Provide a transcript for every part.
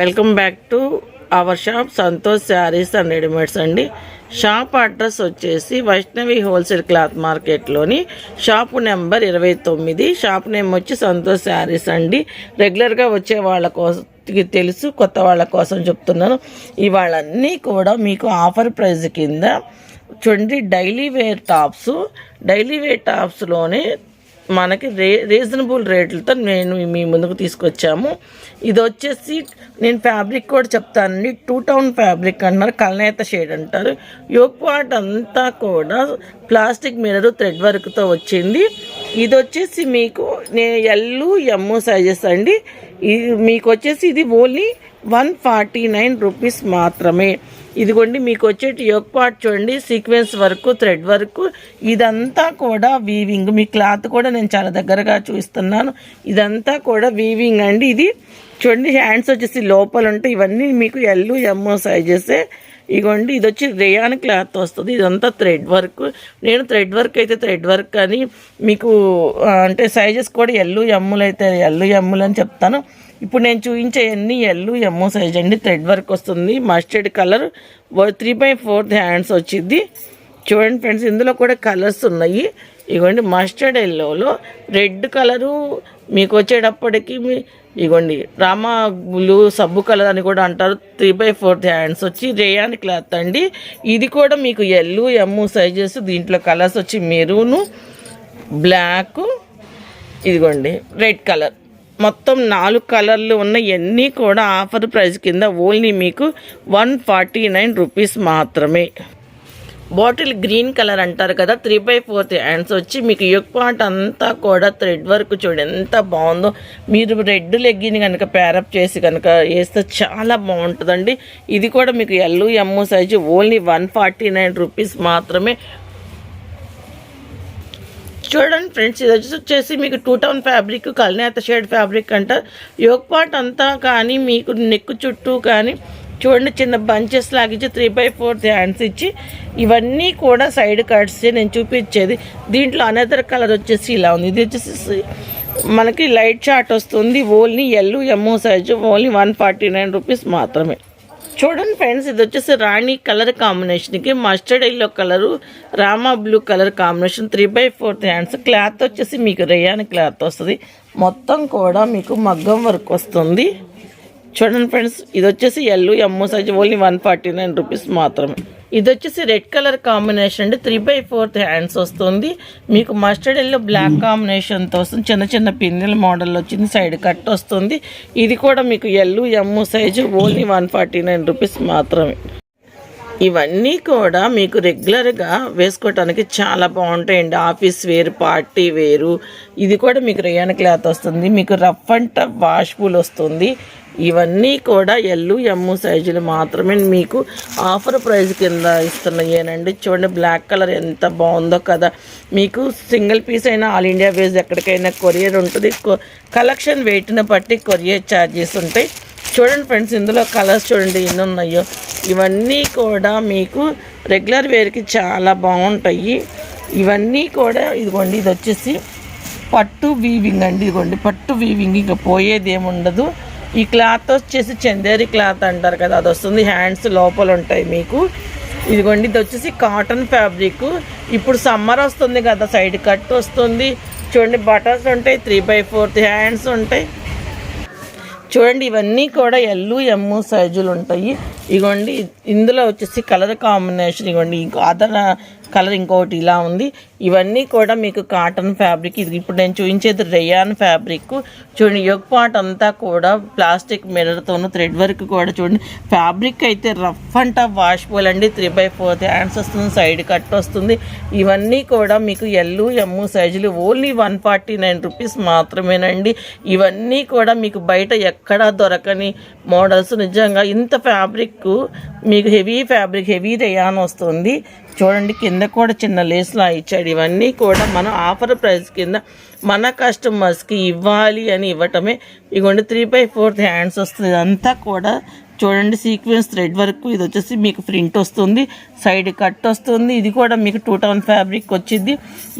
Welcome back to our shop Santosh sarees and readymades అండి. Shop address వచ్చేసి Vaishnavi wholesale cloth మార్కెట్లోని shop number ఇరవై తొమ్మిది. షాప్ నేమ్ వచ్చి సంతోష్ శారీస్ అండి. రెగ్యులర్గా వచ్చే వాళ్ళ కోసం తెలుసు కొత్త వాళ్ళ కోసం చెప్తున్నాను. ఇవాళన్నీ కూడా మీకు ఆఫర్ ప్రైజ్ కింద చూడండి daily wear tops. Daily wear టాప్స్లోనే మనకి రే రీజనబుల్ రేట్లతో నేను మీ ముందుకు తీసుకొచ్చాము. ఇది వచ్చేసి నేను ఫ్యాబ్రిక్ కూడా చెప్తానండి. టూ టౌన్ ఫ్యాబ్రిక్ అంటున్నారు. కలనేత షేడ్ అంటారు. యోక్ పార్ట్ అంతా కూడా ప్లాస్టిక్ మిర్రర్ థ్రెడ్ వర్క్తో వచ్చింది. ఇది వచ్చేసి మీకు నేను ఎల్లు ఎమ్ము సైజెస్ అండి. ఇది మీకు వచ్చేసి ఇది only one forty nine rupees మాత్రమే. ఇదిగోండి మీకు వచ్చేటి యోక్ పార్ట్ చూడండి సీక్వెన్స్ వర్క్ థ్రెడ్ వర్క్. ఇదంతా కూడా వీవింగ్. మీ క్లాత్ కూడా నేను చాలా దగ్గరగా చూస్తున్నాను ఇదంతా కూడా వీవింగ్ అండి ఇది. చూడండి హ్యాండ్స్ వచ్చేసి లోపల ఉంటాయి. ఇవన్నీ మీకు ఎల్లు ఎమ్మో సైజెసే. ఇగోండి ఇది వచ్చి రేయాన్ క్లాత్ వస్తుంది. ఇదంతా థ్రెడ్ వర్క్. నేను థ్రెడ్ వర్క్ అయితే థ్రెడ్ వర్క్ అని మీకు అంటే సైజెస్ కూడా ఎల్లు ఎమ్ములు అయితే ఎల్లు ఎమ్ములు అని చెప్తాను. ఇప్పుడు నేను చూపించే అన్ని ఎల్లు ఎమ్మో సైజ్ అండి. థ్రెడ్ వర్క్ వస్తుంది. Mustard colour three by fourth hands వచ్చింది చూడండి ఫ్రెండ్స్ ఇందులో కూడా కలర్స్ ఉన్నాయి. ఇగోండి మస్టర్డ్ ఎల్లోలో రెడ్ కలరు మీకు వచ్చేటప్పటికి ఇగోండి రామా బ్లూ సబ్బు కలర్ అని కూడా అంటారు. త్రీ బై ఫోర్త్ హ్యాండ్స్ వచ్చి రేయాన్ క్లాత్ అండి. ఇది కూడా మీకు ఎల్లు ఎమ్ము సైజెస్ దీంట్లో కలర్స్ వచ్చి మెరూను బ్లాక్ ఇదిగోండి రెడ్ కలర్ మొత్తం నాలుగు కలర్లు ఉన్న ఎన్ని కూడా ఆఫర్ ప్రైస్ కింద ఓన్లీ మీకు వన్ ఫార్టీ నైన్ రూపీస్ మాత్రమే. బాటిల్ గ్రీన్ కలర్ అంటారు కదా త్రీ బై ఫోర్త్ హ్యాండ్స్ వచ్చి మీకు యుక్ పార్ట్ అంతా కూడా థ్రెడ్ వర్క్ చూడండి ఎంత బాగుందో. మీరు రెడ్ లెగ్గిని కనుక ప్యారప్ చేసి కనుక వేస్తే చాలా బాగుంటుందండి. ఇది కూడా మీకు L M size only one forty nine rupees మాత్రమే. చూడండి ఫ్రెండ్స్ ఇది వచ్చేసి వచ్చేసి మీకు టూ టౌన్ ఫ్యాబ్రిక్ కల్నేత షేడ్ ఫ్యాబ్రిక్ అంట. యోగ్ పార్ట్ అంతా కానీ మీకు నెక్ చుట్టూ కానీ చూడండి చిన్న బంచెస్ లాగించి త్రీ బై ఫోర్త్ హ్యాండ్స్ ఇచ్చి ఇవన్నీ కూడా సైడ్ కట్స్ నేను చూపించేది. దీంట్లో అనదర్ కలర్ వచ్చేసి ఇలా ఉంది. ఇది వచ్చేసి మనకి లైట్ చార్ట్ వస్తుంది. Only L M size only one forty nine rupees మాత్రమే. చూడండి ఫ్రెండ్స్ ఇది వచ్చేసి రాణి కలర్ కాంబినేషన్కి mustard yellow colour Rama blue colour combination. Three by fourth hands. Cloth వచ్చేసి మీకు రేయాని క్లాత్ వస్తుంది. మొత్తం కూడా మీకు మగ్గం వర్క్ వస్తుంది. చూడండి ఫ్రెండ్స్ ఇది వచ్చేసి L M size only one forty nine rupees మాత్రమే. ఇది వచ్చేసి రెడ్ కలర్ కాంబినేషన్ అంటే త్రీ బై ఫోర్త్ హ్యాండ్స్ వస్తుంది. మీకు మస్టర్డ్ ఎల్లో బ్లాక్ కాంబినేషన్తో వస్తుంది. చిన్న చిన్న పిన్నెల మోడల్ వచ్చింది. సైడ్ కట్ వస్తుంది. ఇది కూడా మీకు L M size only one forty nine rupees మాత్రమే. ఇవన్నీ కూడా మీకు రెగ్యులర్గా వేసుకోవటానికి చాలా బాగుంటాయండి. ఆఫీస్ వేరు పార్టీ వేరు. ఇది కూడా మీకు రేయాన్ క్లాత్ వస్తుంది. మీకు రఫ్ అండ్ టఫ్ వాష్బుల్ వస్తుంది. ఇవన్నీ కూడా ఎల్లు ఎమ్ము సైజులు మాత్రమే. మీకు ఆఫర్ ప్రైస్ కింద ఇస్తున్నాయేనండి చూడండి బ్లాక్ కలర్ ఎంత బాగుందో కదా. మీకు సింగిల్ పీస్ అయినా ఆల్ ఇండియా బేస్ ఎక్కడికైనా కొరియర్ ఉంటుంది. కలెక్షన్ వెయిట్ని బట్టి కొరియర్ ఛార్జెస్ ఉంటాయి. చూడండి ఫ్రెండ్స్ ఇందులో కలర్స్ చూడండి ఎన్ని ఉన్నాయో. ఇవన్నీ కూడా మీకు రెగ్యులర్ వేర్కి చాలా బాగుంటాయి. ఇవన్నీ కూడా ఇదిగోండి ఇది వచ్చేసి పట్టు వీవింగ్ అండి ఇదిగోండి. పట్టు వీవింగ్ ఇంకా పోయేది ఏముండదు. ఈ క్లాత్ వచ్చేసి చందేరి క్లాత్ అంటారు కదా అది వస్తుంది. హ్యాండ్స్ లోపల ఉంటాయి మీకు. ఇదిగోండి ఇది వచ్చేసి కాటన్ ఫ్యాబ్రిక్ ఇప్పుడు సమ్మర్ వస్తుంది కదా సైడ్ కట్ వస్తుంది. చూడండి బటర్స్ ఉంటాయి త్రీ బై ఫోర్త్ హ్యాండ్స్ ఉంటాయి. చూడండి ఇవన్నీ కూడా ఎల్లు ఎమ్ము సైజులు ఉంటాయి. ఇగోండి ఇందులో వచ్చేసి కలర్ కాంబినేషన్ ఇగోండి ఇంకో అదర్ కలర్ ఇంకోటి ఇలా ఉంది. ఇవన్నీ కూడా మీకు కాటన్ ఫ్యాబ్రిక్ ఇది ఇప్పుడు నేను చూపించేది రేయాన్ ఫ్యాబ్రిక్. చూడండి యొక్క పార్ట్ అంతా కూడా ప్లాస్టిక్ మిర్రర్తోను థ్రెడ్ వర్క్ కూడా చూడండి. ఫ్యాబ్రిక్ అయితే రఫ్ అండ్ టఫ్ వాష్బుల్ అండి. త్రీ బై ఫోర్త్ హ్యాండ్స్ వస్తుంది సైడ్ కట్ వస్తుంది. ఇవన్నీ కూడా మీకు ఎల్లు ఎమ్ము సైజులు only one forty nine rupees మాత్రమేనండి. ఇవన్నీ కూడా మీకు బయట ఎక్కడా దొరకని మోడల్స్. నిజంగా ఇంత ఫ్యాబ్రిక్ మీకు హెవీ ఫ్యాబ్రిక్ హెవీ రేయాన్ వస్తుంది. చూడండి కింద కూడా చిన్న లేస్లా ఇచ్చాడు. ఇవన్నీ కూడా మనం ఆఫర్ ప్రైస్ కింద మన కస్టమర్స్కి ఇవ్వాలి అని ఇవ్వటమే. ఇగోండి త్రీ బై ఫోర్త్ హ్యాండ్స్ వస్తుంది. ఇదంతా కూడా చూడండి సీక్వెన్స్ థ్రెడ్ వర్క్ ఇది వచ్చేసి మీకు ప్రింట్ వస్తుంది. సైడ్ కట్ వస్తుంది. ఇది కూడా మీకు టూ టౌన్ ఫ్యాబ్రిక్ వచ్చింది.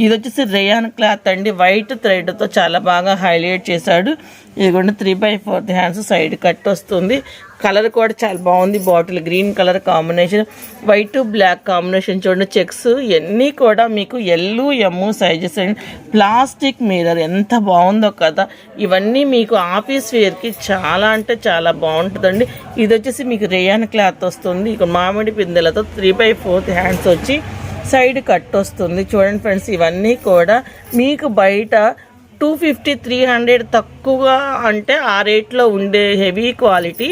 ఇది వచ్చేసి రేయాన్ క్లాత్ అండి. వైట్ థ్రెడ్తో చాలా బాగా హైలైట్ చేశాడు. ఇది కూడా three by fourth hands side cut వస్తుంది. కలర్ కూడా చాలా బాగుంది. Bottle green colour combination white black combination చూడండి. చెక్స్ ఇవన్నీ కూడా మీకు L M sizes and plastic mirror ఎంత బాగుందో కదా. ఇవన్నీ మీకు ఆఫీస్ వేర్కి చాలా అంటే చాలా బాగుంటుందండి. ఇది వచ్చేసి మీకు రేయాన్ క్లాత్ వస్తుంది. ఇక మామిడి పిందెలతో త్రీ బై ఫోర్త్ హ్యాండ్స్ వచ్చి సైడ్ కట్ వస్తుంది. చూడండి ఫ్రెండ్స్ ఇవన్నీ కూడా మీకు బయట టూ ఫిఫ్టీ త్రీ హండ్రెడ్ తక్కువగా అంటే ఆ రేట్లో ఉండే హెవీ క్వాలిటీ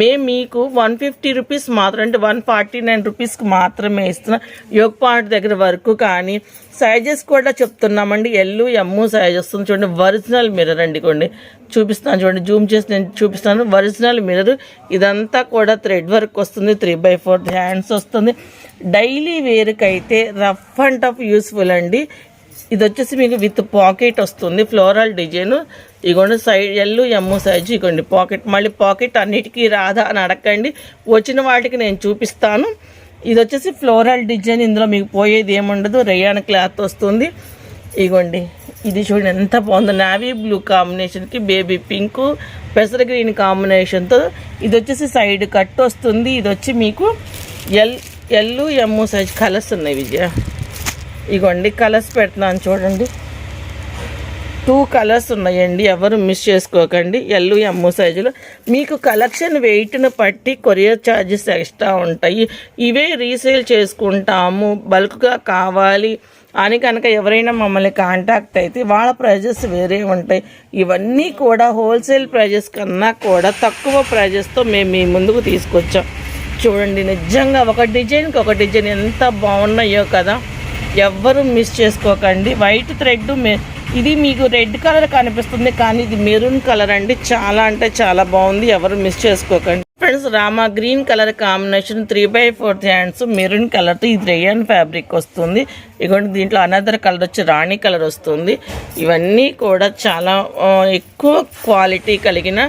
మేము మీకు వన్ ఫిఫ్టీ రూపీస్ మాత్రం అంటే వన్ ఫార్టీ నైన్ రూపీస్కి మాత్రమే ఇస్తున్నాం. యోగ పాయింట్ దగ్గర వరకు కానీ సైజెస్ కూడా చెప్తున్నామండి. ఎల్లు ఎమ్ము సైజ్ వస్తుంది చూడండి. ఒరిజినల్ మిర్రర్ అండి కొన్ని చూపిస్తాను చూడండి. జూమ్ చేసి నేను చూపిస్తాను ఒరిజినల్ మిర్రర్. ఇదంతా కూడా థ్రెడ్ వర్క్ వస్తుంది. త్రీ బై ఫోర్త్ హ్యాండ్స్ వస్తుంది. డైలీ వేరుకైతే రఫ్ అండ్ టఫ్ యూస్ఫుల్ అండి. ఇది వచ్చేసి మీకు విత్ పాకెట్ వస్తుంది ఫ్లోరల్ డిజైన్. ఇగోండి సైడ్ ఎల్లు ఎమ్ము సైజు ఇగోండి. పాకెట్ మళ్ళీ పాకెట్ అన్నిటికీ రాదా అని అడగండి వచ్చిన వాటికి నేను చూపిస్తాను. ఇది వచ్చేసి ఫ్లోరల్ డిజైన్. ఇందులో మీకు పోయేది ఏముండదు రేయాన్ క్లాత్ వస్తుంది. ఇగోండి ఇది చూడండి ఎంత బాగుంది. నావీ బ్లూ కాంబినేషన్కి బేబీ పింక్ పెసర గ్రీన్ కాంబినేషన్తో. ఇది వచ్చేసి సైడ్ కట్ వస్తుంది. ఇది వచ్చి మీకు ఎల్ ఎల్లు ఎమ్ము సైజ్ కలర్స్ ఉన్నాయి విజయ. ఇగోండి కలర్స్ పెడుతున్నాను చూడండి. టూ కలర్స్ ఉన్నాయండి ఎవరు మిస్ చేసుకోకండి. ఎల్లు ఎమ్ము సైజులో మీకు కలెక్షన్ వెయిట్ను బట్టి కొరియర్ ఛార్జెస్ ఎక్స్ట్రా ఉంటాయి. ఇవే రీసేల్ చేసుకుంటాము బల్క్గా కావాలి అని కనుక ఎవరైనా మమ్మల్ని కాంటాక్ట్ అయితే వాళ్ళ ప్రైజెస్ వేరే ఉంటాయి. ఇవన్నీ కూడా హోల్సేల్ ప్రైజెస్ కన్నా కూడా తక్కువ ప్రైజెస్తో మేము మీ ముందుకు తీసుకొచ్చాం. చూడండి నిజంగా ఒక డిజైన్కి ఒక డిజైన్ ఎంత బాగున్నాయో కదా. ఎవ్వరు మిస్ చేసుకోకండి. వైట్ థ్రెడ్ ఇది మీకు రెడ్ కలర్ కనిపిస్తుంది కానీ ఇది మెరూన్ కలర్ అండి. చాలా అంటే చాలా బాగుంది. ఎవరు మిస్ చేసుకోకండి. Friends Rama green colour combination three by fourth hands maroon కలర్తో ఇది రేయన్ ఫ్యాబ్రిక్ వస్తుంది. ఇదిగోండి దీంట్లో అనదర్ కలర్ వచ్చి రాణి కలర్ వస్తుంది. ఇవన్నీ కూడా చాలా ఎక్కువ క్వాలిటీ కలిగిన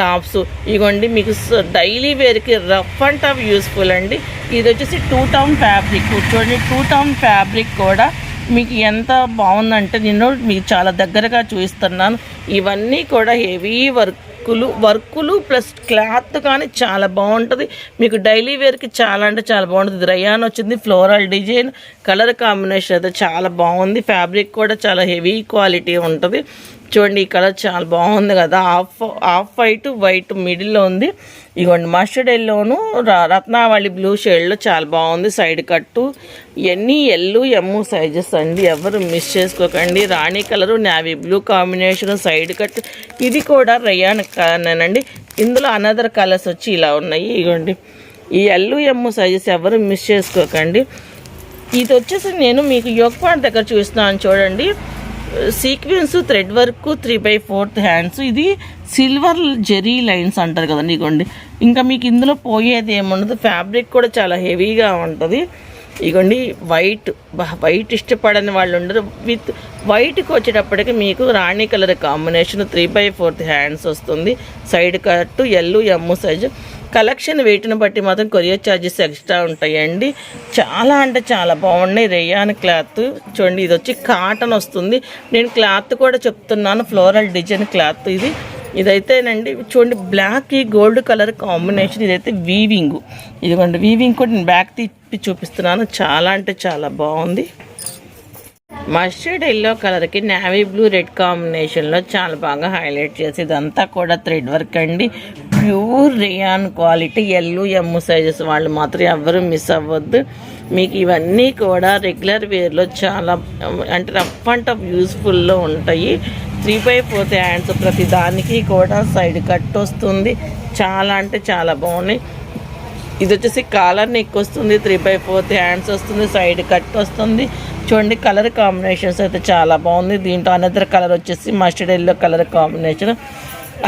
టాప్స్ ఇగోండి మీకు డైలీ వేర్కి రఫ్ అండ్ టఫ్ యూస్ఫుల్ అండి. ఇది వచ్చేసి టూ టౌన్ ఫ్యాబ్రిక్. చూడండి టూ టౌన్ ఫ్యాబ్రిక్ కూడా మీకు ఎంత బాగుందంటే నేను మీకు చాలా దగ్గరగా చూపిస్తున్నాను. ఇవన్నీ కూడా హెవీ వర్కులు వర్కులు ప్లస్ క్లాత్ కానీ చాలా బాగుంటుంది. మీకు డైలీ వేర్కి చాలా అంటే చాలా బాగుంటుంది. రయాన్ వచ్చింది ఫ్లోరల్ డిజైన్ కలర్ కాంబినేషన్ అయితే చాలా బాగుంది. ఫ్యాబ్రిక్ కూడా చాలా హెవీ క్వాలిటీ ఉంటుంది. చూడండి ఈ కలర్ చాలా బాగుంది కదా. ఆఫ్ ఆఫ్ వైట్ వైట్ మిడిల్లో ఉంది. ఇగోండి మస్టర్డ్ ఎల్లోను రత్నావళి బ్లూ షేడ్లో చాలా బాగుంది. సైడ్ కట్టు ఇవన్నీ ఎల్లు ఎమ్ము సైజెస్ అండి. ఎవరు మిస్ చేసుకోకండి. రాణి colour navy blue combination side cut ఇది కూడా రయాన్ కలర్నేనండి. ఇందులో అనదర్ కలర్స్ వచ్చి ఇలా ఉన్నాయి. ఇగోండి ఈ ఎల్లు ఎమ్ము సైజెస్ ఎవరు మిస్ చేసుకోకండి. ఇది వచ్చేసి నేను మీకు యోగ్ దగ్గర చూస్తున్నాను చూడండి. Sequence thread work three by fourth hands ఇది సిల్వర్ జెరీ లైన్స్ అంటారు కదండి ఇగోండి ఇంకా మీకు ఇందులో పోయేది ఏముండదు. ఫ్యాబ్రిక్ కూడా చాలా హెవీగా ఉంటుంది. ఇగోండి వైట్ వైట్ ఇష్టపడని వాళ్ళు ఉండరు. విత్ వైట్కి వచ్చేటప్పటికి మీకు రాణి colour combination three by fourth hands వస్తుంది. Side cut L M size. Collection వెయిట్ని బట్టి మాత్రం కొరియర్ ఛార్జెస్ ఎక్స్ట్రా ఉంటాయండి. చాలా అంటే చాలా బాగున్నాయి. రేయాన్ క్లాత్ చూడండి ఇది వచ్చి కాటన్ వస్తుంది. నేను క్లాత్ కూడా చెప్తున్నాను ఫ్లోరల్ డిజైన్ క్లాత్ ఇది. ఇదైతేనండి చూడండి బ్లాక్ ఈ గోల్డ్ కలర్ కాంబినేషన్ ఇదైతే వీవింగ్. ఇదిగోండి వీవింగ్ కూడా నేను బ్యాక్ తిప్పి చూపిస్తున్నాను. చాలా అంటే చాలా బాగుంది. మస్టర్డ్ ఎల్లో కలర్కి నావీ బ్లూ రెడ్ కాంబినేషన్లో చాలా బాగా హైలైట్ చేసి ఇదంతా కూడా థ్రెడ్ వర్క్ అండి. Pure rayon quality L M sizes వాళ్ళు మాత్రం ఎవరు మిస్ అవ్వద్దు. మీకు ఇవన్నీ కూడా రెగ్యులర్ వేర్లో చాలా అంటే రఫ్ అండ్ టఫ్ యూస్ఫుల్లో ఉంటాయి. త్రీ బై ఫోర్త్ హ్యాండ్స్ ప్రతి దానికి కూడా సైడ్ కట్ వస్తుంది. చాలా అంటే చాలా బాగున్నాయి. ఇది వచ్చేసి కాలర్ నెక్ వస్తుంది త్రీ బై ఫోర్త్ హ్యాండ్స్ వస్తుంది సైడ్ కట్ వస్తుంది. చూడండి కలర్ కాంబినేషన్స్ అయితే చాలా బాగుంది. దీంట్లో అనదర్ కలర్ వచ్చేసి మస్టర్డ్ ఎల్లో కలర్ కాంబినేషన్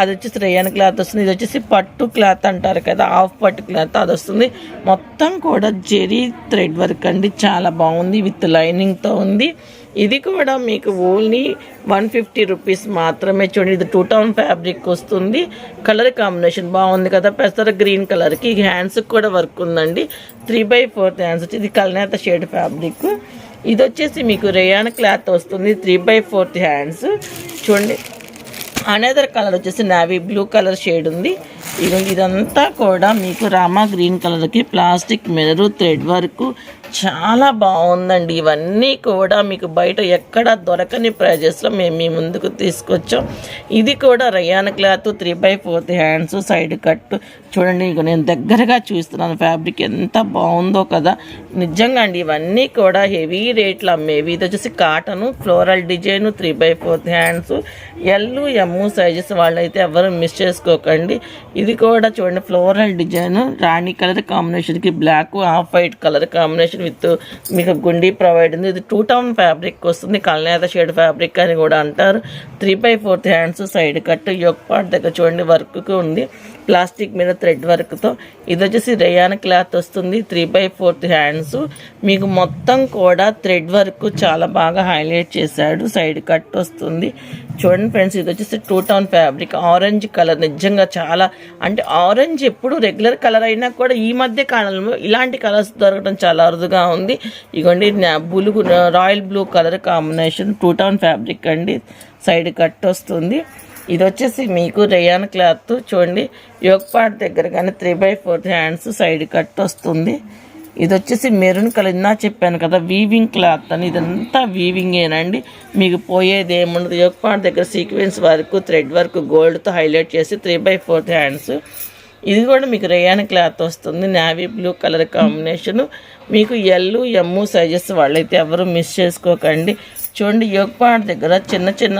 అది వచ్చేసి రేయన్ క్లాత్ వస్తుంది. ఇది వచ్చేసి పట్టు క్లాత్ అంటారు కదా హాఫ్ పట్టు క్లాత్ అది వస్తుంది మొత్తం కూడా జెరీ థ్రెడ్ వర్క్ అండి. చాలా బాగుంది విత్ లైనింగ్తో ఉంది. ఇది కూడా మీకు ఓన్లీ వన్ ఫిఫ్టీ రూపీస్ మాత్రమే చూడండి. ఇది టూ టౌన్ ఫ్యాబ్రిక్ వస్తుంది. కలర్ కాంబినేషన్ బాగుంది కదా పెసర గ్రీన్ కలర్కి హ్యాండ్స్కి కూడా వర్క్ ఉందండి. త్రీ బై ఫోర్త్ హ్యాండ్స్ వచ్చి ఇది కల్నేత షేడ్ ఫ్యాబ్రిక్ ఇది వచ్చేసి మీకు రేయాన్ క్లాత్ వస్తుంది త్రీ బై ఫోర్త్ హ్యాండ్స్ చూడండి. అనదర్ కలర్ వచ్చేసి నావీ బ్లూ కలర్ షేడ్ ఉంది. ఇది ఇదంతా కూడా మీకు రామా గ్రీన్ కలర్కి ప్లాస్టిక్ మిరరు థ్రెడ్ వర్క్ చాలా బాగుందండి. ఇవన్నీ కూడా మీకు బయట ఎక్కడ దొరకని ప్రైజెస్లో మేము మీ ముందుకు తీసుకొచ్చాం. ఇది కూడా rayon cloth three by fourth hands side cut చూడండి ఇక నేను దగ్గరగా చూస్తున్నాను. ఫ్యాబ్రిక్ ఎంత బాగుందో కదా. నిజంగా అండి ఇవన్నీ కూడా హెవీ రేట్లు అమ్మేవి. ఇది వచ్చేసి cotton floral design three by fourth hands L M sizes వాళ్ళైతే ఎవరు మిస్ చేసుకోకండి. ఇది కూడా చూడండి ఫ్లోరల్ డిజైన్. రాణి కలర్ కాంబినేషన్కి black off white colour combination with మీకు గుండీ ప్రొవైడ్ ఉంది. ఇది టూ టౌన్ ఫ్యాబ్రిక్ వస్తుంది. కల్నేత షేడ్ ఫ్యాబ్రిక్ అని కూడా అంటారు. Three by fourth hands side cut యొక్క పార్ట్ దగ్గర చూడండి వర్క్కి ఉంది. ప్లాస్టిక్ మీద థ్రెడ్ వర్క్తో. ఇది వచ్చేసి రేయాన్ క్లాత్ వస్తుంది త్రీ బై ఫోర్త్ హ్యాండ్స్ మీకు మొత్తం కూడా థ్రెడ్ వర్క్ చాలా బాగా హైలైట్ చేశాడు. సైడ్ కట్ వస్తుంది. చూడండి ఫ్రెండ్స్ ఇది వచ్చేసి two tone fabric orange colour నిజంగా చాలా అంటే ఆరెంజ్ ఎప్పుడు రెగ్యులర్ కలర్ అయినా కూడా ఈ మధ్య కాలంలో ఇలాంటి కలర్స్ దొరకడం చాలా అరుదుగా ఉంది. ఇగోండి బులుగు royal blue colour combination two tone fabric అండి. సైడ్ కట్ వస్తుంది. ఇది వచ్చేసి మీకు రేయాన్ క్లాత్ చూడండి. యోగపాట్ దగ్గర కానీ three by fourth hands side cut వస్తుంది. ఇది వచ్చేసి మెరూన్ కలర్ ఇందా చెప్పాను కదా వీవింగ్ క్లాత్ అని. ఇదంతా వీవింగేనండి మీకు పోయేది ఏముండదు. యోగపాట్ దగ్గర సీక్వెన్స్ వర్క్ థ్రెడ్ వర్క్ గోల్డ్తో హైలైట్ చేసి త్రీ బై ఫోర్త్ హ్యాండ్స్. ఇది కూడా మీకు రేయాన్ క్లాత్ వస్తుంది. నావీ బ్లూ కలర్ కాంబినేషను మీకు ఎల్లు ఎమ్ము సైజెస్ వాళ్ళైతే ఎవరు మిస్ చేసుకోకండి. చూడండి యోగపాట్ దగ్గర చిన్న చిన్న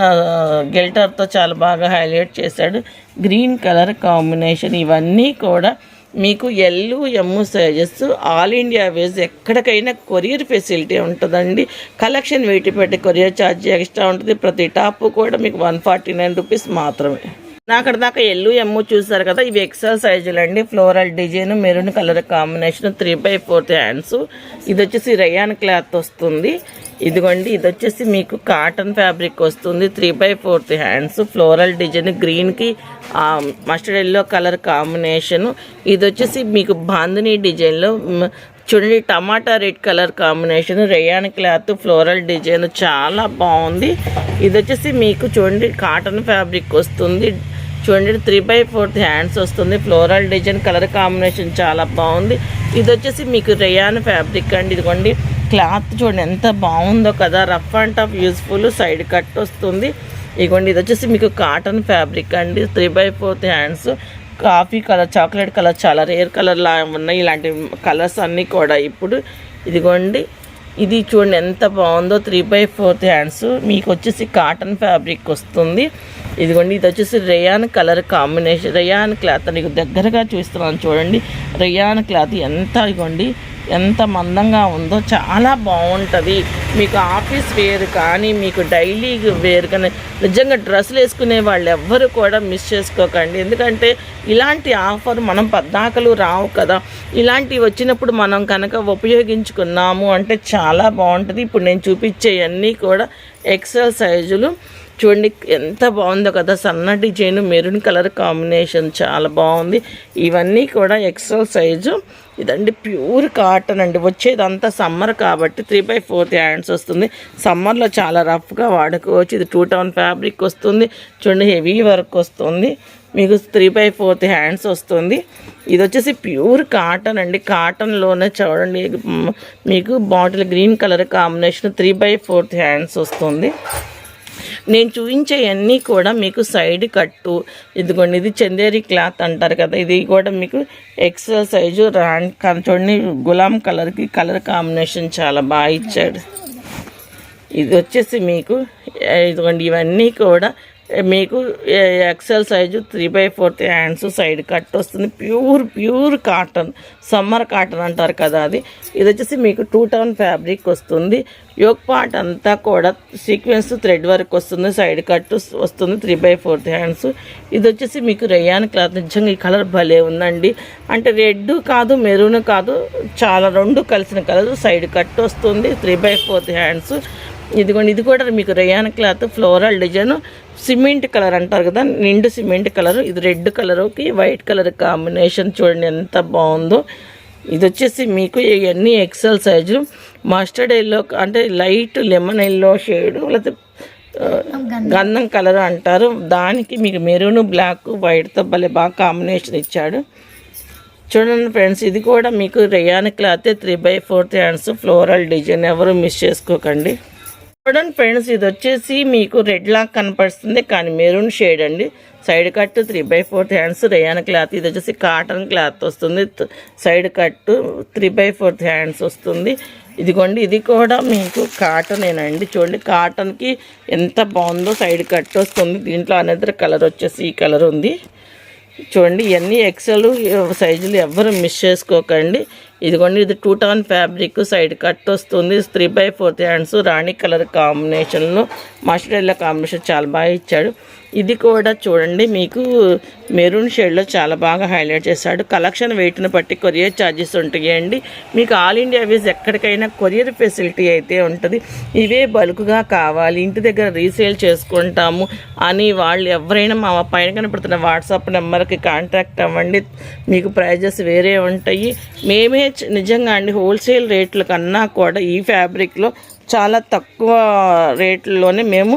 గెల్టర్తో చాలా బాగా హైలైట్ చేశాడు. గ్రీన్ కలర్ కాంబినేషన్ ఇవన్నీ కూడా మీకు L M sizes all India ways ఎక్కడికైనా కొరియర్ ఫెసిలిటీ ఉంటుందండి. కలెక్షన్ వెయిట్ పెట్టి కొరియర్ ఛార్జ్ ఎక్స్ట్రా ఉంటుంది. ప్రతి టాప్ కూడా మీకు వన్ ఫార్టీ నైన్ రూపీస్ మాత్రమే. అక్కడ దాకా ఎల్లు ఎమ్ము చూసారు కదా ఇవి ఎక్సెల్ సైజులు అండి. Floral design maroon colour combination three by fourth hands ఇది వచ్చేసి రయాన్ క్లాత్ వస్తుంది. ఇదిగోండి ఇది వచ్చేసి మీకు కాటన్ ఫ్యాబ్రిక్ వస్తుంది three by fourth hands floral design గ్రీన్కి మస్టర్డ్ ఎల్లో కలర్ కాంబినేషన్ ఇది వచ్చేసి మీకు బాందిని డిజైన్లో చూడండి టమాటా red colour combination rayon cloth floral design చాలా బాగుంది. ఇది వచ్చేసి మీకు చూడండి కాటన్ ఫ్యాబ్రిక్ వస్తుంది. చూడండి త్రీ బై ఫోర్త్ హ్యాండ్స్ వస్తుంది. ఫ్లోరల్ డిజైన్ కలర్ కాంబినేషన్ చాలా బాగుంది. ఇది వచ్చేసి మీకు రేయాన్ ఫ్యాబ్రిక్ అండి. ఇదిగోండి క్లాత్ చూడండి ఎంత బాగుందో కదా. Rough and tough useful side cut వస్తుంది. ఇదిగోండి ఇది వచ్చేసి మీకు కాటన్ ఫ్యాబ్రిక్ అండి. Three by fourth hands coffee colour chocolate colour చాలా రేర్ కలర్ లా ఉన్నాయి. ఇలాంటి కలర్స్ అన్నీ కూడా ఇప్పుడు. ఇదిగోండి ఇది చూడండి ఎంత బాగుందో త్రీ బై ఫోర్త్ హ్యాండ్స్ మీకు వచ్చేసి కాటన్ ఫ్యాబ్రిక్ వస్తుంది. ఇదిగోండి ఇది వచ్చేసి rayon colour combination rayon cloth నీకు దగ్గరగా చూస్తున్నాను చూడండి. రేయాన్ క్లాత్ ఎంత ఇదిగోండి ఎంత మందంగా ఉందో చాలా బాగుంటుంది. మీకు ఆఫీస్ వేర్ కానీ మీకు డైలీ వేర్ కానీ నిజంగా డ్రెస్సులు వేసుకునే వాళ్ళు ఎవ్వరు కూడా మిస్ చేసుకోకండి. ఎందుకంటే ఇలాంటి ఆఫర్ మనం పద్దాకలు రావు కదా. ఇలాంటివి వచ్చినప్పుడు మనం కనుక ఉపయోగించుకున్నాము అంటే చాలా బాగుంటుంది. ఇప్పుడు నేను చూపించేవన్నీ కూడా ఎక్సెల్ సైజులు. చూడండి ఎంత బాగుందో కదా సన్న డిజైన్ మెరూన్ కలర్ కాంబినేషన్ చాలా బాగుంది. ఇవన్నీ కూడా ఎక్సెల్ సైజు ఇదండి ప్యూర్ కాటన్ అండి. వచ్చేదంతా సమ్మర్ కాబట్టి త్రీ బై ఫోర్త్ హ్యాండ్స్ వస్తుంది. సమ్మర్లో చాలా రఫ్గా వాడుకోవచ్చు. ఇది టూ టౌన్ ఫ్యాబ్రిక్ వస్తుంది. చూడండి హెవీ వర్క్ వస్తుంది. మీకు త్రీ బై ఫోర్త్ హ్యాండ్స్ వస్తుంది. ఇది వచ్చేసి ప్యూర్ కాటన్ అండి. కాటన్లోనే చూడండి. మీకు bottle green colour combination three by fourth hands వస్తుంది. నేను చూపించేవన్నీ కూడా మీకు సైడ్ కట్టు. ఇదిగోండి ఇది చందేరి క్లాత్ అంటారు కదా ఇది కూడా మీకు ఎక్సెల్ సైజు చూడండి గులాం కలర్కి కలర్ కాంబినేషన్ చాలా బాగా ఇచ్చాడు. ఇది వచ్చేసి మీకు ఇదిగోండి ఇవన్నీ కూడా మీకు XL size three by fourth hands side cut వస్తుంది. Pure pure cotton summer cotton అంటారు కదా అది. ఇది వచ్చేసి మీకు టూ టౌన్ ఫ్యాబ్రిక్ వస్తుంది. యోగ్ పార్ట్ అంతా కూడా సీక్వెన్స్ థ్రెడ్ వర్క్ వస్తుంది సైడ్ కట్ వస్తుంది త్రీ బై ఫోర్త్ హ్యాండ్స్ ఇది వచ్చేసి మీకు రేయాన్ క్లాత్ నిజంగా ఈ కలర్ భలే ఉందండి. అంటే రెడ్ కాదు మెరూన్ కాదు చాలా రెండు కలిసిన కలర్ సైడ్ కట్ వస్తుంది త్రీ బై ఫోర్త్ హ్యాండ్స్ ఇదిగోండి ఇది కూడా మీకు rayon cloth floral design cement colour అంటారు కదా నిండు సిమెంట్ కలర్ ఇది రెడ్ కలర్కి వైట్ కలర్ కాంబినేషన్ చూడండి ఎంత బాగుందో. ఇది వచ్చేసి మీకు ఇవన్నీ ఎక్సెల్ సైజు మస్టర్డ్ ఎల్లో అంటే లైట్ లెమన్ ఎల్లో షేడ్ లేకపోతే గంధం కలర్ అంటారు. దానికి మీకు మెరూన్ బ్లాక్ వైట్తో భలే బాగా కాంబినేషన్ ఇచ్చాడు. చూడండి ఫ్రెండ్స్ ఇది కూడా మీకు rayon cloth three by fourth hands floral design ఎవరు మిస్ చేసుకోకండి. చూడండి ఫ్రెండ్స్ ఇది వచ్చేసి మీకు రెడ్ లాక్ కనపడుతుంది. కానీ మెరూన్ షేడ్ అండి. Side cut three by fourth hands rayon cloth ఇది వచ్చేసి కాటన్ క్లాత్ వస్తుంది. Side cut three by fourth hands వస్తుంది. ఇదిగోండి ఇది కూడా మీకు కాటనేనండి చూడండి కాటన్కి ఎంత బాగుందో సైడ్ కట్ వస్తుంది. దీంట్లో అనేది కలర్ వచ్చేసి ఈ కలర్ ఉంది. చూడండి ఇవన్నీ ఎక్సెల్ సైజులు ఎవ్వరు మిస్ చేసుకోకండి. ఇదిగోండి ఇది two tone fabric side cut వస్తుంది. త్రీ బై ఫోర్త్ హ్యాండ్స్ రాణి కలర్ కాంబినేషన్లో. మస్టర్డ్ కాంబినేషన్ చాలా బాగా ఇచ్చాడు. ఇది కూడా చూడండి మీకు మెరూన్ షేడ్లో చాలా బాగా హైలైట్ చేశాడు. కలెక్షన్ వెయిట్ని బట్టి కొరియర్ ఛార్జెస్ ఉంటాయండి మీకు ఆల్ ఇండియా వీజ్ ఎక్కడికైనా కొరియర్ ఫెసిలిటీ అయితే ఉంటుంది. ఇవే బల్క్గా కావాలి. ఇంటి దగ్గర రీసేల్ చేసుకుంటాము అని వాళ్ళు ఎవరైనా మా పైన కనపడుతున్న వాట్సాప్ నెంబర్కి కాంటాక్ట్ అవ్వండి. మీకు ప్రైజెస్ వేరే ఉంటాయి. మేమే నిజంగా అండి హోల్సేల్ రేట్ల కన్నా కూడా ఈ ఫ్యాబ్రిక్లో చాలా తక్కువ రేట్లలోనే మేము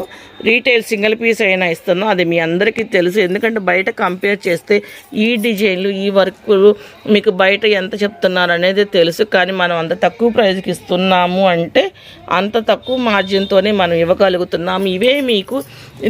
రీటైల్ సింగిల్ పీస్ అయినా ఇస్తున్నాం. అది మీ అందరికీ తెలుసు. ఎందుకంటే బయట కంపేర్ చేస్తే ఈ డిజైన్లు ఈ వర్కులు మీకు బయట ఎంత చెప్తున్నారు అనేది తెలుసు. కానీ మనం అంత తక్కువ ప్రైస్కి ఇస్తున్నాము అంటే అంత తక్కువ మార్జిన్తోనే మనం ఇవ్వగలుగుతున్నాము. ఇవే మీకు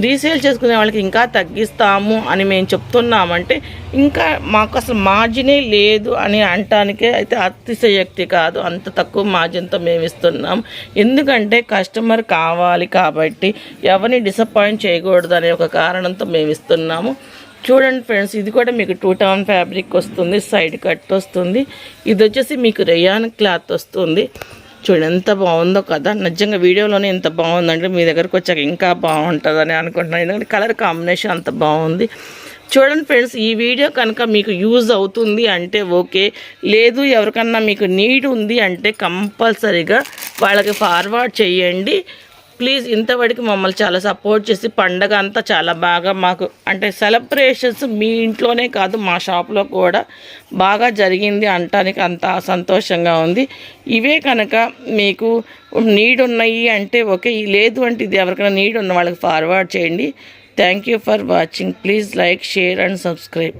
రీసేల్ చేసుకునే వాళ్ళకి ఇంకా తగ్గిస్తాము అని మేము చెప్తున్నామంటే ఇంకా మాకు అసలు మార్జినే లేదు అని అనటానికే అయితే అతిశయోక్తి కాదు. అంత తక్కువ మార్జిన్తో మేము ఇస్తున్నాం. ఎందుకంటే ఎందుకంటే కస్టమర్ కావాలి కాబట్టి ఎవరిని డిసప్పాయింట్ చేయకూడదు అనే ఒక కారణంతో మేము ఇస్తున్నాము. చూడండి ఫ్రెండ్స్ ఇది కూడా మీకు టూ టౌన్ ఫ్యాబ్రిక్ వస్తుంది సైడ్ కట్ వస్తుంది. ఇది వచ్చేసి మీకు రేయాన్ క్లాత్ వస్తుంది. చూడండి ఎంత బాగుందో కదా. నిజంగా వీడియోలోనే ఎంత బాగుందంటే మీ దగ్గరకు వచ్చాక ఇంకా బాగుంటుందని అనుకుంటున్నాను. ఎందుకంటే కలర్ కాంబినేషన్ అంత బాగుంది. చూడండి ఫ్రెండ్స్ ఈ వీడియో కనుక మీకు యూజ్ అవుతుంది అంటే ఓకే లేదు ఎవరికన్నా మీకు నీడ్ ఉంది అంటే కంపల్సరీగా వాళ్ళకి ఫార్వర్డ్ చేయండి. ప్లీజ్ ఇంతవరకు మమ్మల్ని చాలా సపోర్ట్ చేసి పండగ అంతా చాలా బాగా మాకు అంటే సెలబ్రేషన్స్ మీ ఇంట్లోనే కాదు మా షాప్లో కూడా బాగా జరిగింది అంటానికి అంత సంతోషంగా ఉంది. ఇవే కనుక మీకు నీడ్ ఉన్నాయి అంటే ఓకే లేదు అంటే ఇది ఎవరికైనా నీడ్ ఉన్న వాళ్ళకి ఫార్వర్డ్ చేయండి. Thank you for watching please like share and subscribe